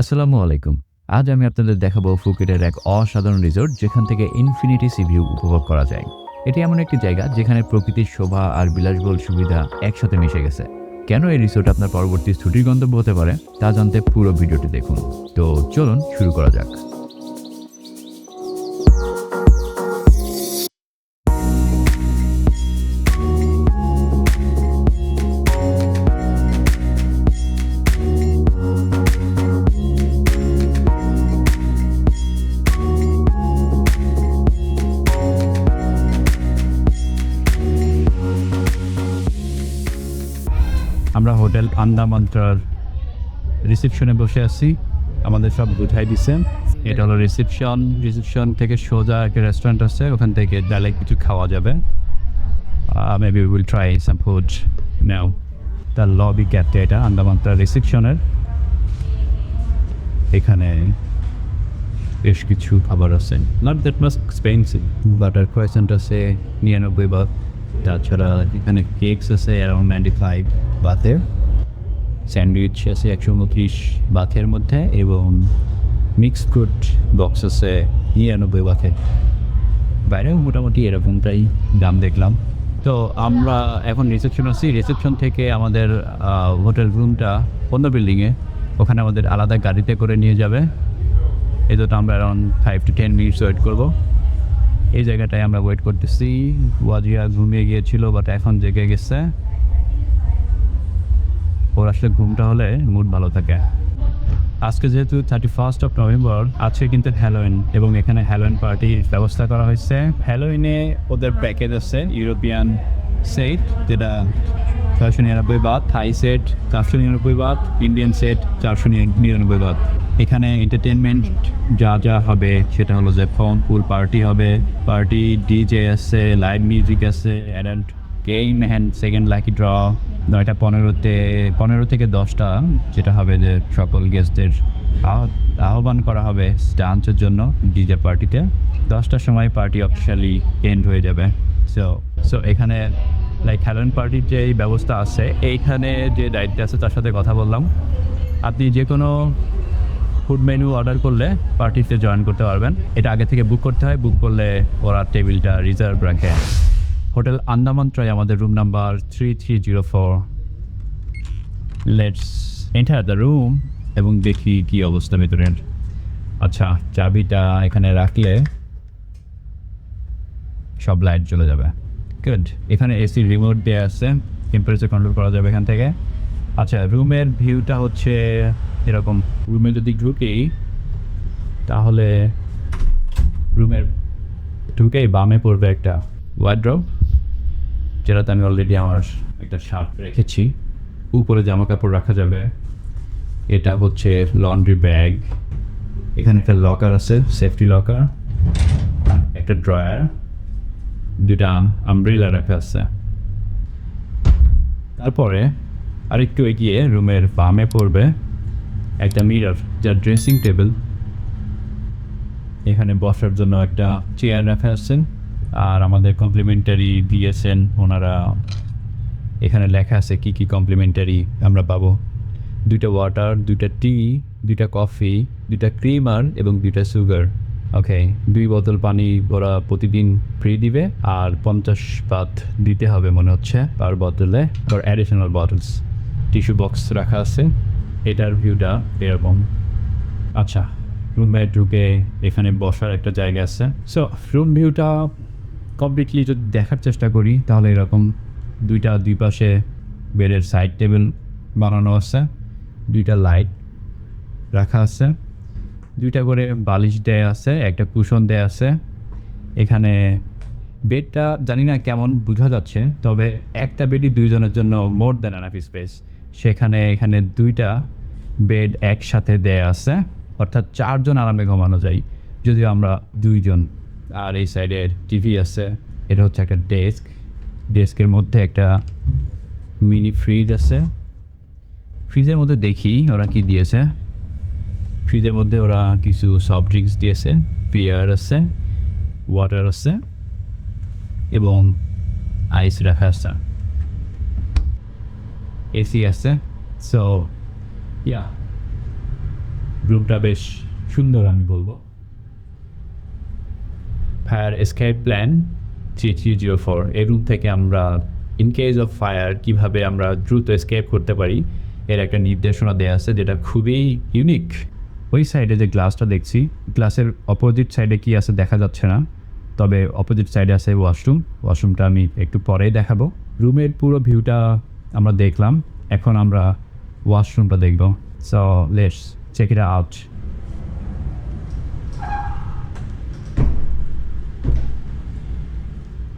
আসসালামু আলাইকুম। আজ আমি আপনাদের দেখাবো ফুকেটের এক অসাধারণ রিসোর্ট যেখান থেকে ইনফিনিটি সি ভিউ উপভোগ করা যায়। এটি এমন একটি জায়গা যেখানে প্রকৃতির শোভা আর বিলাসবহুল সুবিধা একসাথে মিশে গেছে। কেন এই রিসোর্ট আপনার পরবর্তী ছুটির গন্তব্য হতে পারে তা জানতে পুরো ভিডিওটি দেখুন। তো চলুন শুরু করা যাক। আমরা হোটেল আন্দামান্ত্রার রিসেপশনে বসে আছি। আমাদের সব গুঠাই দিছে। এটা হলো রিসেপশন রিসেপশন থেকে সোজা একটা রেস্টুরেন্ট আছে, ওখান থেকে ডাইরেক্ট কিছু খাওয়া যাবে। Maybe will try some food now তার লবি ক্যাফে এটা আন্দামান্ত্রা রিসেপশনের এখানে বেশ কিছু খাবার আছে। Not that much expensive butter croissant আছে, নিরানব্বই বাদ তাছাড়া এখানে কেকস আছে অ্যারাউন্ড নাইনটি ফাইভ বাথের স্যান্ডউইচ আছে একশো উনত্রিশ বাথের মধ্যে এবং মিক্স ফ্রুট বক্স আছে নিরানব্বই বাথের বাইরেও মোটামুটি এরকমটাই দাম দেখলাম। তো আমরা এখন রিসেপশন আছি। রিসেপশন থেকে আমাদের হোটেল রুমটা অন্য বিল্ডিংয়ে ওখানে আমাদের আলাদা গাড়িতে করে নিয়ে যাবে। এই আমরা around five to ten minutes wait করব। এই জায়গাটায় আমরা ওয়েট করতেছি। ওয়াজিয়া ঘুমিয়ে গিয়েছিল বাট এখন জেগে গেছে। ওর আসলে ঘুমটা হলে মুড ভালো থাকে। আজকে যেহেতু থার্টি ফার্স্ট অফ নভেম্বর আজকে কিন্তু হ্যালোইন এবং এখানে হ্যালোইন পার্টির ব্যবস্থা করা হয়েছে। হ্যালোইনে ওদের প্যাকেজ আছে ইউরোপিয়ান সেট যেটা ছয়শো নিরানব্বই বাদ থাই সেট চারশো নিরানব্বই বাদ ইন্ডিয়ান সেট চারশো নিরানব্বই বাদ এখানে এন্টারটেনমেন্ট যা যা হবে সেটা হলো যে ফোন ফুল পার্টি হবে। পার্টি ডিজে আছে লাইভ মিউজিক আছে adult game hand second lucky draw নয়টা পনেরোতে পনেরো থেকে দশটা যেটা হবে যে সকল গেস্টদের আহ্বান করা হবে ডান্সের জন্য ডিজে পার্টিতে দশটার সময় পার্টি অফিসিয়ালি এন্ড হয়ে যাবে। সো সো এখানে লাইক হ্যালোন পার্টির যে ব্যবস্থা আছে এইখানে যে দায়িত্বে আছে তার সাথে কথা বললাম। আপনি যে কোনো ফুড মেনু অর্ডার করলে পার্টিতে জয়েন করতে পারবেন। এটা আগে থেকে বুক করতে হয়। বুক করলে ওরা টেবিলটা রিজার্ভ রাখে। হোটেল আন্দামান ট্রাই আমাদের room number three three zero four let's enter the room এবং দেখি কি অবস্থা ভেতরের। আচ্ছা চাবিটা এখানে রাখলে সব লাইট চলে যাবে। গুড এখানে এসি রিমোট দেওয়া আছে। টেম্পারেচার কন্ট্রোল করা যাবে এখান থেকে। আচ্ছা রুমের ভিউটা হচ্ছে এরকম। রুমে যদি ঢুকি, তাহলে রুমের ঢুকেই বামে পড়বে একটা ওয়ার্ড্রপ যেটাতে আমি অলরেডি আমার একটা শার্ট রেখেছি। উপরে জামা কাপড় রাখা যাবে। এটা হচ্ছে লন্ড্রি ব্যাগ এখানে একটা লকার আছে সেফটি লকার একটা ড্রয়ার দুটা আমব্রেলা রাখা আছে। তারপরে আরেকটু এগিয়ে রুমের বামে পড়বে একটা মিরর যা ড্রেসিং টেবিল এখানে বসার জন্য একটা চেয়ার রাখা আছে আর আমাদের কমপ্লিমেন্টারি দিয়েছেন ওনারা। এখানে লেখা আছে কি কি কমপ্লিমেন্টারি আমরা পাবো। দুইটা ওয়াটার দুইটা টি দুইটা কফি দুইটা ক্রিমার এবং দুইটা সুগার ওকে দুই বোতল পানি ওরা প্রতিদিন ফ্রি দিবে আর পঞ্চাশ পাত দিতে হবে মনে হচ্ছে পার বোতলে আর অ্যাডিশনাল বটলস টিস্যু বক্স রাখা আছে। এটার ভিউটা এরকম। আচ্ছা রুমে ঢুকে এখানে বসার একটা জায়গা আছে। সো রুম ভিউটা কমপ্লিটলি যদি দেখার চেষ্টা করি, তাহলে এরকম দুইটা দুই পাশে বেডের সাইড টেবিল বানানো আছে, দুইটা লাইট রাখা আছে। দুইটা করে বালিশ দেয়া আছে, একটা কুশন দেয়া আছে। এখানে বেডটা জানি না কেমন বোঝা যাচ্ছে, তবে একটা বেডই দুইজনের জন্য মোর দেন আনাফ স্পেস সেখানে এখানে দুইটা বেড একসাথে দেয়া আছে। অর্থাৎ চারজন আরামে ঘুমানো যায়। যদিও আমরা দুইজন, আর এই সাইডে টিভি আছে। এটা হচ্ছে একটা ডেস্ক ডেস্কের মধ্যে একটা মিনি ফ্রিজ আছে। ফ্রিজের মধ্যে দেখি ওরা কি দিয়েছে। ফ্রিজের মধ্যে ওরা কিছু সফট ড্রিঙ্কস দিয়েছে। বিয়ার আছে ওয়াটার আছে এবং আইস রাখা আছে। এসি আছে সো ইয়া রুমটা বেশ সুন্দর আমি বলব। Fire escape plan three three zero four এই রুম থেকে আমরা ইন কেস অফ ফায়ার কীভাবে আমরা দ্রুত এসকেপ করতে পারি, এর একটা নির্দেশনা দেওয়া আছে যেটা খুবই ইউনিক ওই সাইডে যে গ্লাসটা দেখছি গ্লাসের অপোজিট সাইডে কি আছে দেখা যাচ্ছে না। তবে অপোজিট সাইডে আছে ওয়াশরুম ওয়াশরুমটা আমি একটু পরেই দেখাবো। রুমের পুরো ভিউটা আমরা দেখলাম। এখন আমরা ওয়াশরুমটা দেখব। So let's check it out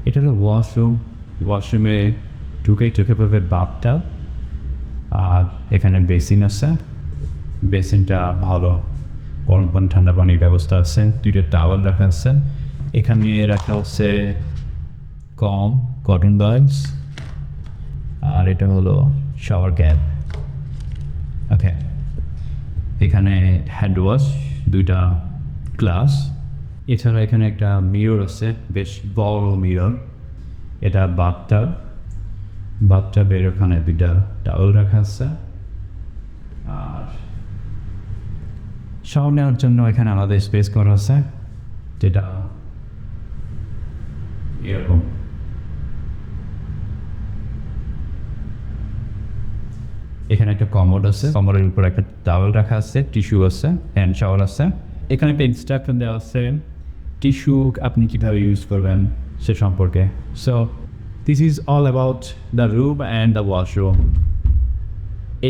এটা হলো ওয়াশরুম ওয়াশরুমে ঢুকেই চোখে পড়বে বাপটা আর এখানে বেসিন আছে। বেসিনটা ভালো। গরম পানি, ঠান্ডা পানির ব্যবস্থা আছে। দুইটা টাওয়াল রাখা আছে। এখানে রাখা হচ্ছে কম কটন বাগস আর এটা হলো শাওয়ার ক্যাপ ওকে এখানে হ্যান্ড ওয়াশ দুইটা গ্লাস এছাড়া এখানে একটা মিরর আছে, বেশ বড় মিরর এটা বাথটাব। বাথটাবের ওখানে দুইটা টাওয়েল রাখা আছে। আর শাওয়ার নেওয়ার জন্য এখানে আলাদা স্পেস করা আছে, যেটা এরকম। এখানে একটা কমোড আছে। কমোডের উপর একটা টাওয়েল রাখা আছে টিস্যু আছে হ্যান্ড শাওয়ার আছে। এখানে একটা ইনস্ট্রাকশন দেওয়া আছে টিস্যু আপনি কীভাবে ইউজ করবেন সে সম্পর্কে। So this is all about the room and the washroom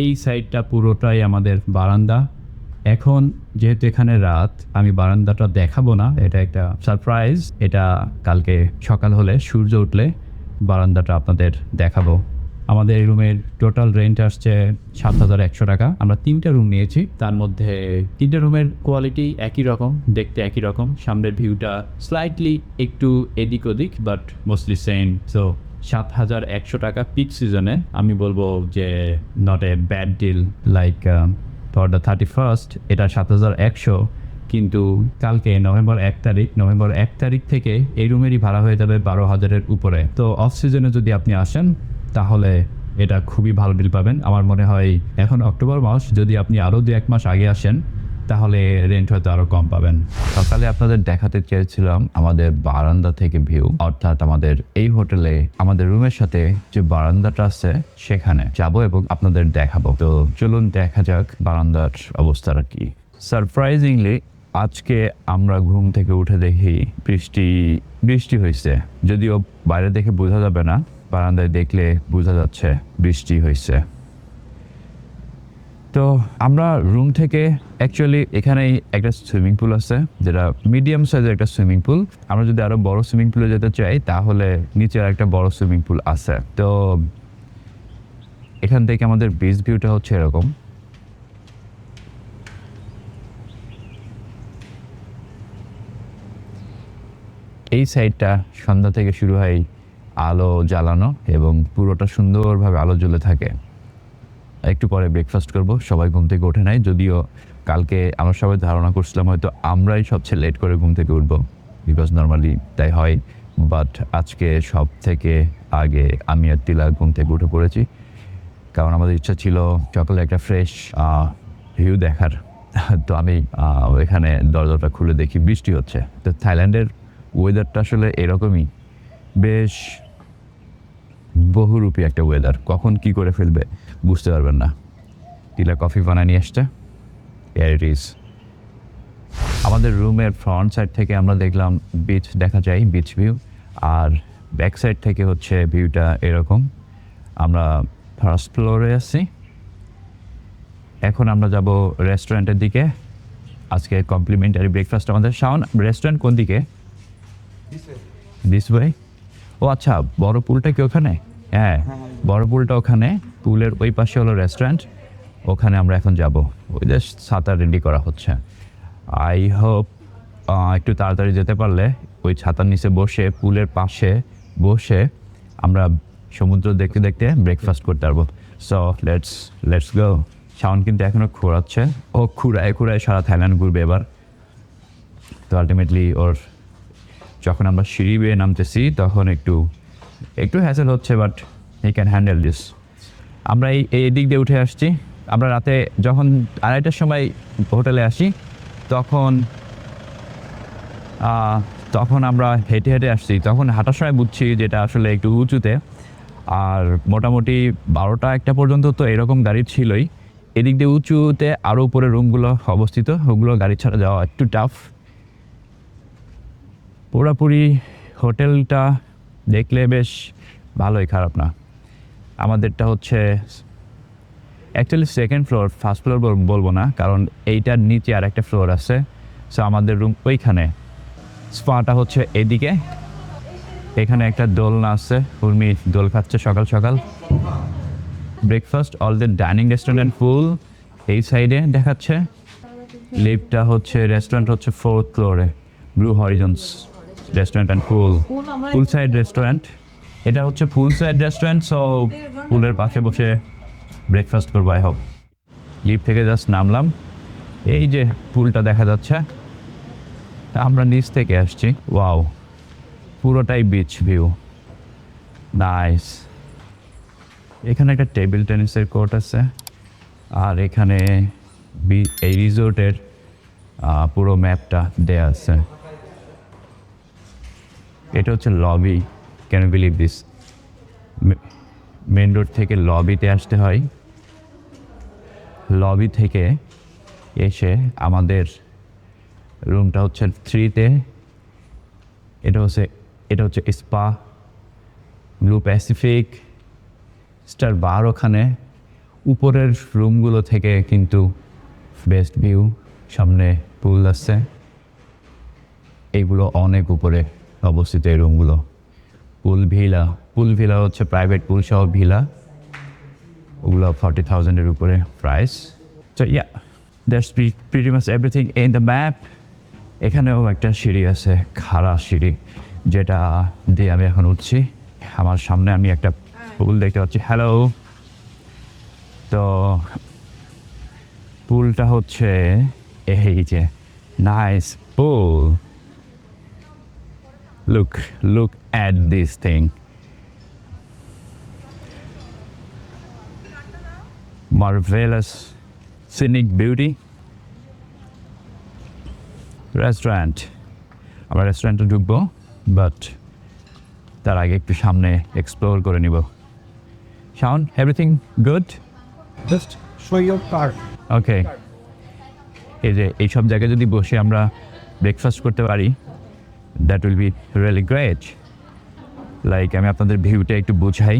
এই সাইডটা পুরোটাই আমাদের বারান্দা। এখন যেহেতু এখানে রাত, আমি বারান্দাটা দেখাবো না, এটা একটা সারপ্রাইজ এটা কালকে সকাল হলে সূর্য উঠলে বারান্দাটা আপনাদের দেখাবো। আমাদের এই রুমের টোটাল রেন্ট আসছে সাত হাজার একশো টাকা। আমরা তিনটা রুম নিয়েছি। তার মধ্যে তিনটা রুমের কোয়ালিটি একই রকম, দেখতে একই রকম। সামনের ভিউটা স্লাইটলি একটু এদিক ওদিক বাট মোস্টলি সেম সো সাত হাজার একশো টাকা পিক সিজনে আমি বলব যে not a bad deal like for the thirty first এটা সাত হাজার একশো। কিন্তু কালকে নভেম্বর এক তারিখ, নভেম্বর এক তারিখ থেকে এই রুমেরই ভাড়া হয়ে যাবে বারো হাজারের উপরে। তো অফ সিজনে যদি আপনি আসেন তাহলে এটা খুবই ভালো ডিল পাবেন। আমার মনে হয় এখন অক্টোবর মাস, যদি আপনি আরও দু এক মাস আগে আসেন, তাহলে রেন্ট হয়তো আরও কম পাবেন। সকালে আপনাদের দেখাতে চেয়েছিলাম আমাদের বারান্দা থেকে ভিউ অর্থাৎ আমাদের এই হোটেলে আমাদের রুমের সাথে যে বারান্দাটা আছে, সেখানে যাব এবং আপনাদের দেখাবো। তো চলুন দেখা যাক বারান্দার অবস্থাটা কি। সারপ্রাইজিংলি আজকে আমরা ঘুম থেকে উঠে দেখি বৃষ্টি বৃষ্টি হয়েছে যদিও বাইরে দেখে বোঝা যাবে না বারান্দায় দেখলে বোঝা যাচ্ছে বৃষ্টি হয়েছে। তো আমরা রুম থেকে অ্যাকচুয়ালি এখানেই একটা সুইমিং পুল আছে, যেটা মিডিয়াম সাইজের একটা সুইমিং পুল। আমরা যদি আরও বড় সুইমিং পুলে যেতে চাই, তাহলে নিচে একটা বড় সুইমিং পুল আছে। তো এখান থেকে আমাদের বিচ ভিউটা হচ্ছে এরকম। এই সাইডটা সন্ধ্যা থেকে শুরু হয় আলো জ্বালানো এবং পুরোটা সুন্দরভাবে আলো জ্বলে থাকে। একটু পরে ব্রেকফাস্ট করব, সবাই ঘুম থেকে ওঠে নাই, যদিও কালকে আমরা সবাই ধারণা করছিলাম হয়তো আমরাই সবচেয়ে লেট করে ঘুম থেকে উঠবো বিকজ নর্মালি তাই হয় বাট আজকে সব থেকে আগে আমি আর তিলা ঘুম থেকে উঠে পড়েছি, কারণ আমাদের ইচ্ছা ছিল সকালে একটা ফ্রেশ ভিউ দেখার। তো আমি এখানে দরজাটা খুলে দেখি বৃষ্টি হচ্ছে। তো থাইল্যান্ডের ওয়েদারটা আসলে এরকমই, বেশ বহুরূপী একটা ওয়েদার কখন কি করে ফেলবে বুঝতে পারবেন না। টিলা কফি বানায় নিয়ে এসছে এয়ার ইট ইজ আমাদের রুমের ফ্রন্ট সাইড থেকে আমরা দেখলাম বিচ দেখা যায় বিচ ভিউ আর ব্যাক সাইড থেকে হচ্ছে ভিউটা এরকম। আমরা ফার্স্ট ফ্লোরে আছি। এখন আমরা যাব রেস্টুরেন্টের দিকে। আজকে কমপ্লিমেন্টারি ব্রেকফাস্ট আমাদের। শাওন রেস্টুরেন্ট কোন দিকে? দিস ওয়ে ও আচ্ছা বড় পুলটা কি ওখানে? হ্যাঁ বড় পুলটা ওখানে। পুলের ওই পাশে হলো রেস্টুরেন্ট ওখানে আমরা এখন যাব। ওই যে ছাতা রেডি করা হচ্ছে। আই হোপ একটু তাড়াতাড়ি যেতে পারলে ওই ছাতার নিচে বসে পুলের পাশে বসে আমরা সমুদ্র দেখতে দেখতে ব্রেকফাস্ট করতে পারব। So let's let's go Shaon কিন্তু এখনও খোঁড়াচ্ছে। ও খুঁড়ায় খুঁড়ায় সারা থাইল্যান্ড ঘুরবে এবার। তো আলটিমেটলি ওর যখন আমরা সিঁড়ি বেয়ে নামতেছি, তখন একটু একটু হ্যাসেল হচ্ছে but he can handle this আমরা এই এই দিক দিয়ে উঠে আসছি। আমরা রাতে যখন আড়াইটার সময় হোটেলে আসি, তখন তখন আমরা হেঁটে হেঁটে আসছি। তখন হাঁটার সময় বুঝছি যেটা আসলে একটু উঁচুতে। আর মোটামুটি বারোটা একটা পর্যন্ত তো এরকম গাড়ি ছিলই। এদিক দিয়ে উঁচুতে আরও উপরে রুমগুলো অবস্থিত। ওগুলো গাড়ি ছাড়া যাওয়া একটু টাফ পুরোপুরি হোটেলটা দেখলে বেশ ভালোই খারাপ না। আমাদেরটা হচ্ছে actually second floor first floor বলব না, কারণ এইটার নিচে আর একটা ফ্লোর আছে। সো আমাদের রুম ওইখানে। স্পাটা হচ্ছে এদিকে। এখানে একটা দোলনা আছে, উর্মি দোল খাচ্ছে সকাল সকাল। Breakfast all the dining restaurant pool এই সাইডে দেখাচ্ছে। লিফটটা হচ্ছে রেস্টুরেন্ট হচ্ছে ফোর্থ ফ্লোরে Blue Horizons restaurant and pool pool side restaurant এটা হচ্ছে ফুল সাইড রেস্টুরেন্ট সো পুলের পাশে বসে ব্রেকফাস্ট করব আই হোপ লিফট থেকে জাস্ট নামলাম। এই যে পুলটা দেখা যাচ্ছে। আমরা নিচ থেকে আসছি। ওয়াও পুরোটাই বিচ ভিউ নাইস এখানে একটা টেবিল টেনিসের কোর্ট আছে। আর এখানে এই রিসোর্টের পুরো ম্যাপটা দেয়া আছে। এটা হচ্ছে lobby can believe this main road থেকে লবিতে আসতে হয়। লবি থেকে এসে আমাদের রুমটা হচ্ছে থ্রিতে এটা হচ্ছে এটা হচ্ছে spa Blue Pacific Star Bar ওখানে। উপরের রুমগুলো থেকে কিন্তু বেস্ট ভিউ সামনে পুল আছে। এইগুলো অনেক উপরে। অবস্থিত এই রুমগুলো। পুল ভিলা পুল ভিলা হচ্ছে প্রাইভেট পুল সহ ভিলা। ওগুলো ফর্টি থাউজেন্ডের উপরে প্রাইস তো yeah that's pretty much everything in the map এখানেও একটা সিঁড়ি আছে, খাড়া সিঁড়ি, যেটা দিয়ে আমি এখন উঠছি। আমার সামনে আমি একটা পুল দেখতে পাচ্ছি। হ্যালো তো, পুলটা হচ্ছে এই যে nice pool look look at this thing. Marvelous scenic beauty. Restaurant আমরা রেস্টুরেন্টে ঢুকবো বাট তার আগে একটু সামনে এক্সপ্লোর করে নিব। Shaon everything good Just show your card. Okay এই যে এইসব জায়গায় যদি বসে আমরা ব্রেকফাস্ট করতে পারি that will be really great like আমি আপনাদের ভিউটা একটু বুঝাই।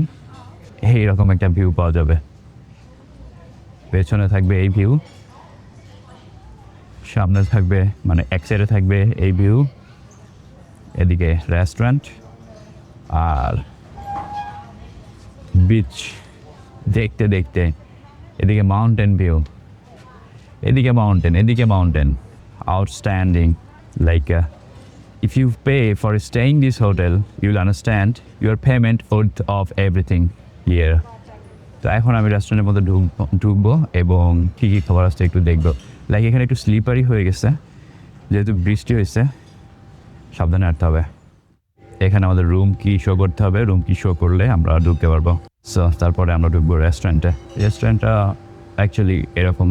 এইরকম একটা ভিউ পাওয়া যাবে। পেছনে থাকবে এই ভিউ সামনে থাকবে মানে এক সাইডে থাকবে এই ভিউ এদিকে রেস্টুরেন্ট আর বিচ দেখতে দেখতে। এদিকে মাউন্টেন ভিউ এদিকে মাউন্টেন এদিকে mountain outstanding like if you pay for staying this hotel, you'll understand your payment worth of everything here. তো এখন আমি রেস্টুরেন্টের মধ্যে ঢুকবো ঢুকবো এবং কী কী খাবার আসছে একটু দেখব। লাইক এখানে একটু স্লিপারি হয়ে গেছে। যেহেতু বৃষ্টি হয়েছে, সাবধানে আসতে হবে। এখানে আমাদের রুম কি শো করতে হবে রুম কি শো করলে আমরা ঢুকতে পারব। সো তারপরে আমরা ঢুকবো রেস্টুরেন্টে রেস্টুরেন্টটা অ্যাকচুয়ালি এরকম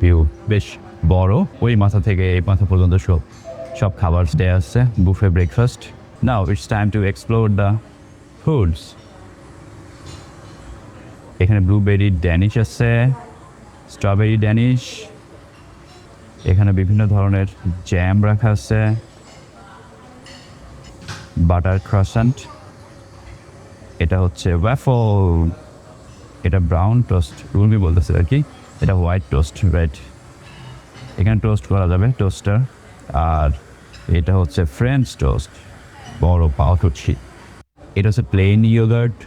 ভিউ বেশ বড়। ওই মাথা থেকে এই মাথা পর্যন্ত সব সব খাবার স্টে আসছে buffet breakfast now it's time to explore the foods এখানে ব্লুবেরি ড্যানিশ আছে স্ট্রবেরি ড্যানিশ এখানে বিভিন্ন ধরনের জ্যাম রাখা আছে বাটার ক্রসান্ট এটা হচ্ছে ওয়াফল এটা ব্রাউন টোস্ট রুলমি বলতেছে আর কি। এটা হোয়াইট টোস্ট রেড এখানে টোস্ট করা যাবে টোস্টার আর এটা হচ্ছে ফ্রেঞ্চ টোস্ট বড় পাউরুটি এটা হচ্ছে প্লেন ইয়োগার্ট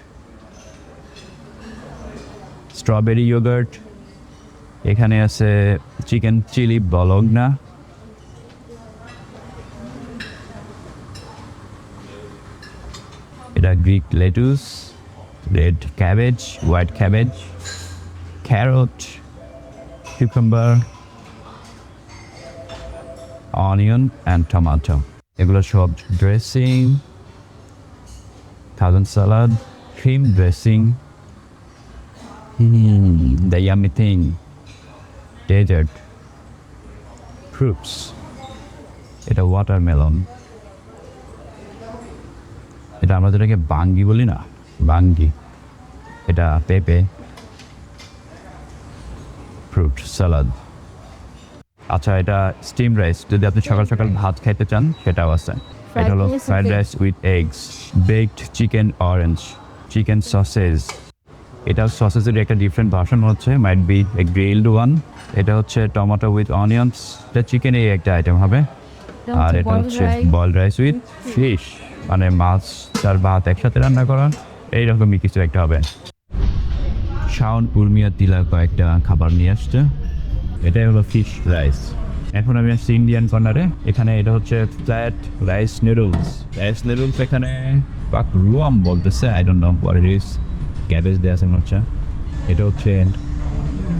স্ট্রবেরি ইয়োগার্ট এখানে আছে চিকেন চিলি বলগনা এটা Greek lettuce red cabbage white cabbage carrot cucumber onion and tomato এগুলো সব dressing thousand salad cream dressing the yummy thing dessert fruits এটা ওয়াটারমেলন এটা আমরা যেটাকে বাঙ্গি বলি না বাঙ্গি। এটা পেঁপে ফ্রুট সালাদ আচ্ছা এটা স্টিম রাইস যদি আপনি সকাল সকাল ভাত খাইতে চান সেটাও আছে। এটা হলো fried rice with eggs baked chicken orange chicken sausage এটা সসেজের একটা ডিফারেন্ট ভার্সন হচ্ছে might be a grilled one এটা হচ্ছে টমেটো উইথ অনিয়ন্স এটা চিকেন এই একটা আইটেম হবে। আর এটা হচ্ছে বয়েল রাইস উইথ ফিশ মানে মাছ আর ভাত একসাথে রান্না করা এইরকমই কিছু একটা হবে। শাওন উর্মিয়া তিলা কয়েকটা খাবার নিয়ে আসছে। এটাই হলো ফিশ রাইস এখন আমি আসছি ইন্ডিয়ান কর্নারে এখানে এটা হচ্ছে flat rice noodles rice noodles এখানে পাক রুয়াম বলতেছে I don't know what it is cabbage দেওয়া আছে হচ্ছে। এটা হচ্ছে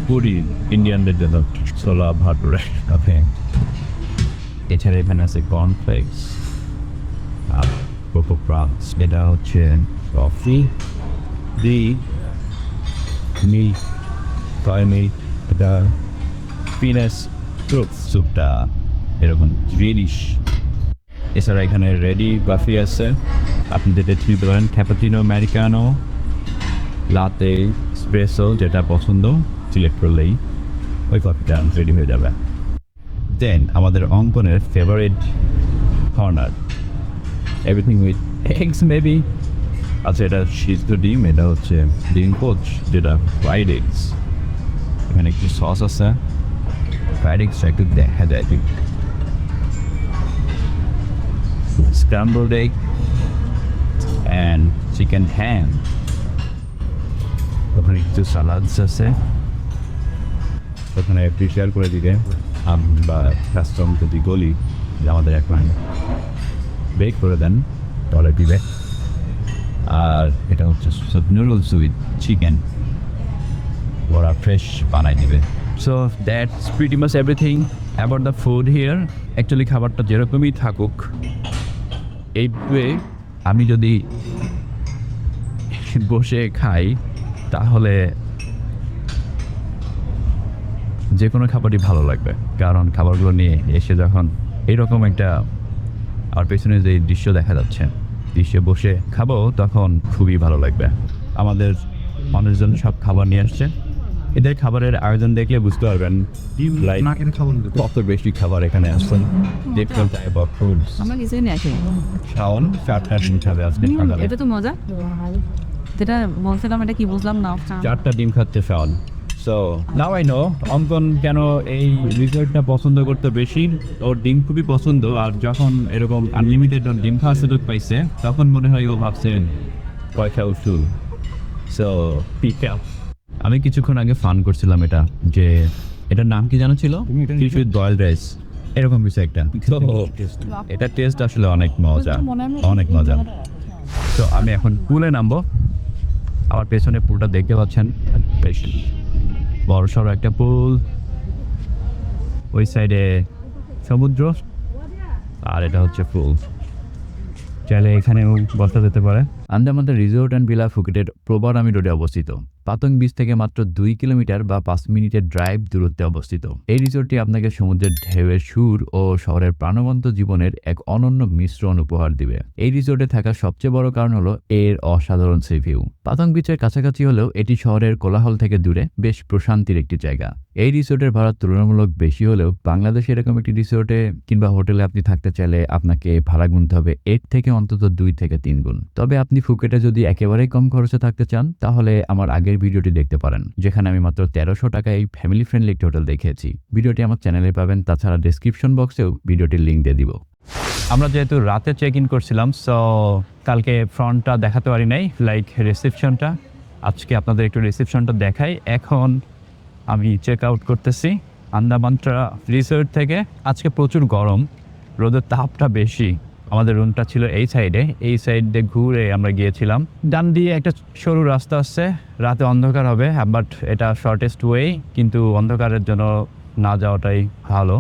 পুরি ইন্ডিয়ানদের জন্য ছোলা ভাত কাফে এছাড়া এখানে আছে কর্নফ্লেক্স আর কোকো এটা হচ্ছে কফি দি মি ফ্রাই মি এটা পিনাস স্যুপ স্যুপটা এরকম গ্রিনিশ এছাড়া এখানে রেডি বাফি আছে। আপনি যেটা নিতে পারেন ক্যাপাচিনো আমেরিকানো লাতে স্প্রেসো যেটা পছন্দ সিলেক্ট করলেই ওই কফিটা রেডি হয়ে যাবে। দেন আমাদের অঙ্কনের favourite corner everything with eggs maybe আচ্ছা এটা সিদ্ধ ডিম, এটা হচ্ছে ডিম কোচ যেটা ফ্রাইড এগস এখানে একটু সস আছে। এগসটা একটু দেখা যায় ঠিক scrambled egg and chicken ham ওখানে কিছু সালাদস আছে। ওখানে একটু শেয়ার করে দিলে বা কাস্টম যদি গলি আমাদের এখন বেক করে দেন তাহলে দিবে আর এটা হচ্ছে নুডলস উইথ চিকেন ওরা ফ্রেশ বানাই দিবে। So that's pretty much everything about the food here actually খাবারটা যেরকমই থাকুক, এই আমি যদি বসে খাই, তাহলে যে কোনো খাবারই ভালো লাগবে। কারণ খাবারগুলো নিয়ে এসে যখন এইরকম একটা আর পেছনে যে দৃশ্য দেখা যাচ্ছে, দৃশ্যে বসে খাব, তখন খুবই ভালো লাগবে। আমাদের মানুষজন সব খাবার নিয়ে আসছে। এদের খাবারের আয়োজন দেখলে বুঝতে পারবেন কত বেশি খাবার এখানে আসছেন ডিফারেন্ট টাইপ অফ ফুডস আমরা কিছুই নিয়ে আসি শাওন চারটা ডিম খাবে আজকে এটা তো মজা। যেটা বলছিলাম এটা কি বুঝলাম না। চারটা ডিম খাচ্ছে Shaon. So now I know Ankan কেন এই রিসোর্টটা পছন্দ করতে বেশি? ওর ডিম খুবই পছন্দ আর যখন এরকম আনলিমিটেড ডিম খাওয়ার সুযোগ পাইছে তখন মনে হয় ও ভাবছেন পয়সা উসুল সো পিক আমি কিছুক্ষণ আগে ফান করছিলাম এটা যে এটার নাম কি জানো ছিল? ফিশ উইথ বয়েলড রাইস এরকম কিছু একটা। তো এটা টেস্ট আসলে অনেক মজা অনেক মজা তো আমি এখন পুলে নামবো। আমার পেছনে পুলটা দেখতে পাচ্ছেন? বেশ বড় সড়ো একটা পুল ওই সাইডে সমুদ্র আর এটা হচ্ছে পুল চাইলে এখানেও বসা যেতে পারে। আন্দামানদের রিসোর্ট অ্যান্ড ভিলা ফুকেটের প্রবার আমি রোডে অবস্থিত। পাতং বিচ থেকে মাত্র দুই কিলোমিটার বা পাঁচ মিনিটের ড্রাইভ দূরত্বে অবস্থিত। এই রিসোর্টটি আপনাকে সমুদ্রের ঢেউয়ের সুর ও শহরের প্রাণবন্ত জীবনের এক অনন্য মিশ্রণ উপহার দিবে। এই রিসোর্টে থাকার সবচেয়ে বড় কারণ হলো এর অসাধারণ সি ভিউ পাতং বিচের কাছাকাছি হলেও এটি শহরের কোলাহল থেকে দূরে, বেশ প্রশান্তির একটি জায়গা। এই রিসোর্টের ভাড়া তুলনামূলক বেশি হলেও বাংলাদেশে এরকম একটি রিসোর্টে কিংবা হোটেলে আপনি থাকতে চাইলে আপনাকে ভাড়া গুনতে হবে এর থেকে অন্তত দুই থেকে তিন গুণ। তবে আপনি ফুকেটে যদি একেবারেই কম খরচে থাকতে চান, তাহলে আমার আগের ভিডিওটি দেখতে পারেন, যেখানে আমি মাত্র তেরোশো টাকায় এই ফ্যামিলি ফ্রেন্ডলি একটি হোটেল দেখিয়েছি। ভিডিওটি আমার চ্যানেলে পাবেন, তাছাড়া ডিসক্রিপশন বক্সেও ভিডিওটির লিঙ্ক দিয়ে দিব। আমরা যেহেতু রাতে চেক ইন করছিলাম সো কালকে ফ্রন্টটা দেখাতে পারি নাই লাইক রিসেপশনটা আজকে আপনাদের একটু রিসেপশনটা দেখাই। এখন আমি চেক আউট করতেছি আন্দামানটা রিসোর্ট থেকে। আজকে প্রচুর গরম, রোদের তাপটা বেশি। আমাদের রুমটা ছিল এই সাইডে এই সাইড দিয়ে ঘুরে আমরা গিয়েছিলাম। ডান দিয়ে একটা সরু রাস্তা আসছে রাতে অন্ধকার হবে বাট এটা শর্টেস্ট ওয়ে কিন্তু অন্ধকারের জন্য না যাওয়াটাই ভালো।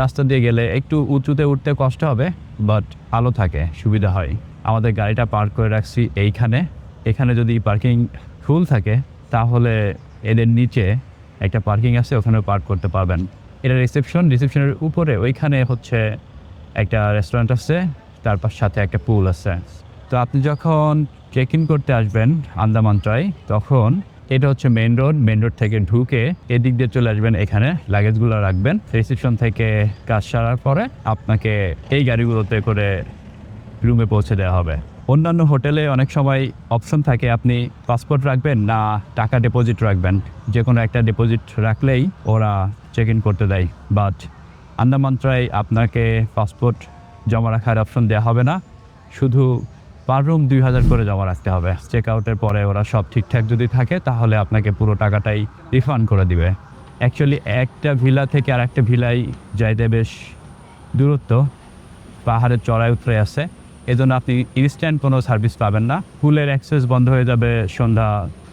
রাস্তা দিয়ে গেলে একটু উঁচুতে উঠতে কষ্ট হবে বাট আলো থাকে, সুবিধা হয়। আমাদের গাড়িটা পার্ক করে রাখছি এইখানে। এখানে যদি পার্কিং ফুল থাকে, তাহলে এদের নিচে একটা পার্কিং আছে, ওখানেও পার্ক করতে পারবেন। এটা রিসেপশন রিসেপশনের উপরে, ওইখানে হচ্ছে একটা রেস্টুরেন্ট আছে। তারপর সাথে একটা পুল আছে। তো আপনি যখন চেক ইন করতে আসবেন আন্দামানটায়, তখন এটা হচ্ছে মেন রোড মেন রোড থেকে ঢুকে এদিক দিয়ে চলে আসবেন এখানে লাগেজগুলো রাখবেন। রিসেপশন থেকে কাজ সারার পরে আপনাকে এই গাড়িগুলোতে করে রুমে পৌঁছে দেওয়া হবে। অন্যান্য হোটেলে অনেক সময় অপশন থাকে, আপনি পাসপোর্ট রাখবেন না টাকা ডিপোজিট রাখবেন। যে কোনো একটা ডিপোজিট রাখলেই ওরা চেক ইন করতে দেয়। বাট আন্দামান্ত্রায় আপনাকে পাসপোর্ট জমা রাখার অপশন দেওয়া হবে না। শুধু পার রুম দুই হাজার করে জমা রাখতে হবে। চেক আউটের পরে ওরা সব ঠিকঠাক যদি থাকে, তাহলে আপনাকে পুরো টাকাটাই রিফান্ড করে দিবে। অ্যাকচুয়ালি একটা ভিলা থেকে আর একটা ভিলাই যাইতে বেশ দূরত্ব। পাহাড়ের চড়াই উতরে আছে। এজন্য আপনি ইনস্ট্যান্ট কোনো সার্ভিস পাবেন না। পুলের অ্যাক্সেস বন্ধ হয়ে যাবে সন্ধ্যা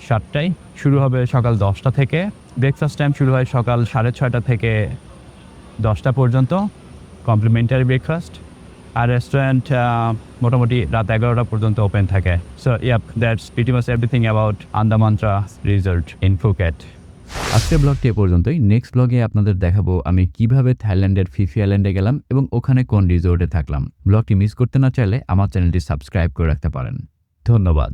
সাতটায়। শুরু হবে সকাল দশটা থেকে। ব্রেকফাস্ট টাইম শুরু হয় সকাল সাড়ে ছয়টা থেকে দশটা পর্যন্ত। কমপ্লিমেন্টারি ব্রেকফাস্ট আর রেস্টুরেন্ট মোটামুটি রাত এগারোটা পর্যন্ত ওপেন থাকে। So yup that's pretty much everything about Andamantra resort in Phuket আজকের ব্লগটি এ পর্যন্তই। নেক্সট ব্লগে আপনাদের দেখাবো আমি কীভাবে থাইল্যান্ডের ফিফি আইল্যান্ডে গেলাম এবং ওখানে কোন রিসোর্টে থাকলাম। ব্লগটি মিস করতে না চাইলে আমার চ্যানেলটি সাবস্ক্রাইব করে রাখতে পারেন। ধন্যবাদ।